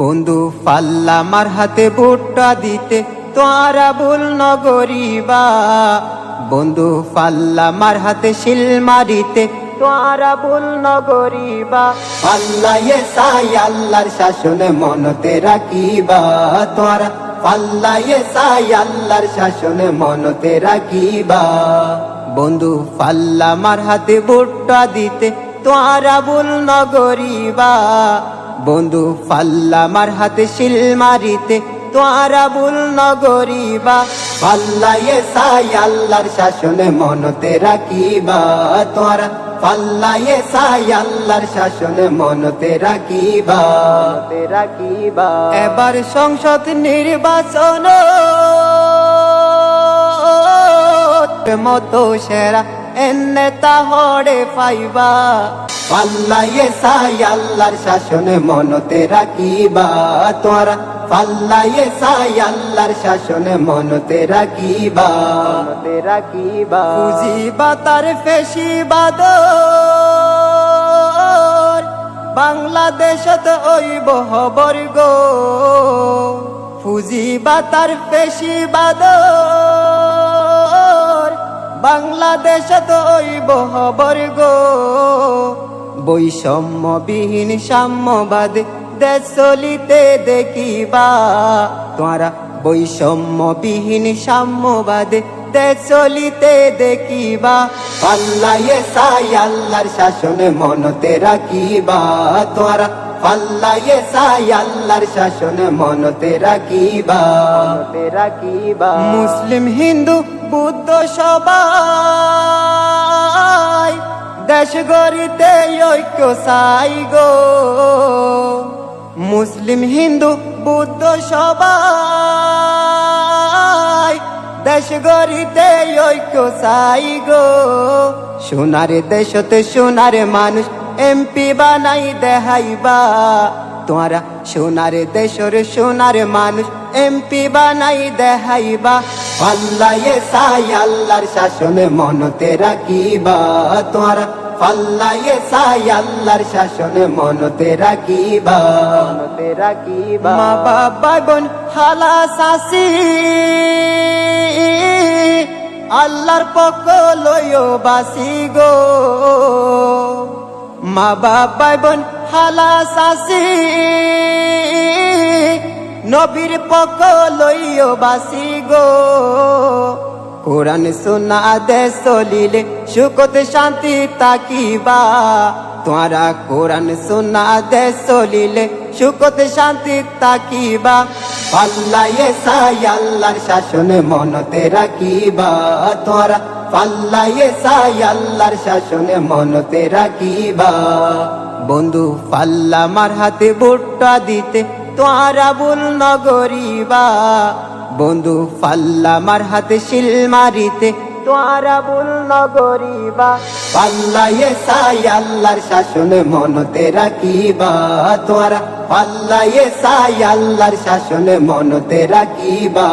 বন্ধু ফাল্লা মার হাতে ভুট্টা দিতে তোরা ভুল নগরিবা। বন্ধু ফাল্লা মার হাতে শিল মারিতে তোরা ভুল নগরিবা। আল্লাহ এ সাই আল্লাহর শাসনে মনতে রাখিবা। তোরা পাল্লা এ সাই আল্লাহর শাসনে মনতে রাখিবা। বন্ধু ফাল্লা মার হাতে ভুট্টা দিতে তোরা ভুল নগরিবা। বন্ধু ফাল্লা মার হাতে শিল মারিতে তোরা ভুল নগরিবা। পাল্লা এ সাই আল্লাহর শাসনে মনতে রাখিবা। তোরা পাল্লা এ সাই আল্লাহর শাসনে মনতে রাখিবা। রাখিবা। এবার সংসদ নির্বাচন। মতো সেরা এনে তাহরে পাইবা। পাল্লাইয়ে সাই আল্লাহর শাসনে মনতে রাখিবা। তোরা পাল্লাইয়ে সাই আল্লাহর শাসনে মনতে রাখিবা। মনতে রাখিবা। বুঝিবা তার ফেসিবাদ বাংলাদেশত ওইব হবর গো। ফুজিবা তার ফেসিবাদ বাংলাদেশত ওইব হবর গো বৈষম্যবিহীন, সাম্যবাদ দেশ চলিতে দেখিবা। তোরা বৈষম্যবিহীন, সাম্যবাদ দেশ চলিতে দেখিবা। পাল্লাইয়ে সাই আল্লাহর শাসনে মনতে রাখিবা। তোরা পাল্লাইয়ে সাই আল্লাহর শাসনে মনতে রাখিবা। রাখিবা। মুসলিম হিন্দু বুদ্ধ সবাই দেশ গড়িতে ঐক্য সাই গো। মুসলিম হিন্দু বুদ্ধ সবাই দেশ গড়িতে ঐক্য সাই গো। সোনারে দেশতে সোনারে মানুষ এমপি বানাই দেহাইবা। তোরা সোনারে দেশর সোনারে মানুষ, এমপি বানাই দেহাইবা। পাল্লাইয়ে সাই আল্লাহর শাসনে মনতে রাখিবা। তোরা পাল্লাইয়ে সাই আল্লাহর শাসনে মনতে রাখিবা। মনতে রাখিবা। মা বাবা বোন, হালা শাসি আল্লাহর পক্ষ লইও বাসি গো। মা বাবা বোন, হালা শাসি নবীর পক্ষ লইও বাসি গো। কোরআন সোনা দে চলিলে সুখত শান্তি তাকিবা। তোরা কোরআন সোনা দে চলিলে সুখত শান্তি তাকিবা। পাল্লাইয়ে সাই আল্লাহর শাসনে মনতে রাখিবা। তোরা সাই আল্লাহর শাসনে মনতে রাখিবা। বন্ধু, পাল্লা মার হাতে ভুট্টা দিতে তোরা ভুল নগরিবা বন্ধু, পাল্লা মার হাতে শিল মারিতে তোরা ভুল নগরিবা পাল্লাইয়ে সাই আল্লাহর শাসনে মনতে রাখিবা। তোরা পাল্লাইয়ে সাই আল্লাহর শাসনে মনতে রাখিবা।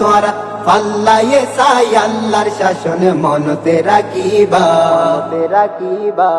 তোরা পাল্লাইয়ে সাই আল্লাহর শাসনে মনতে রাখিবা। রাখিবা।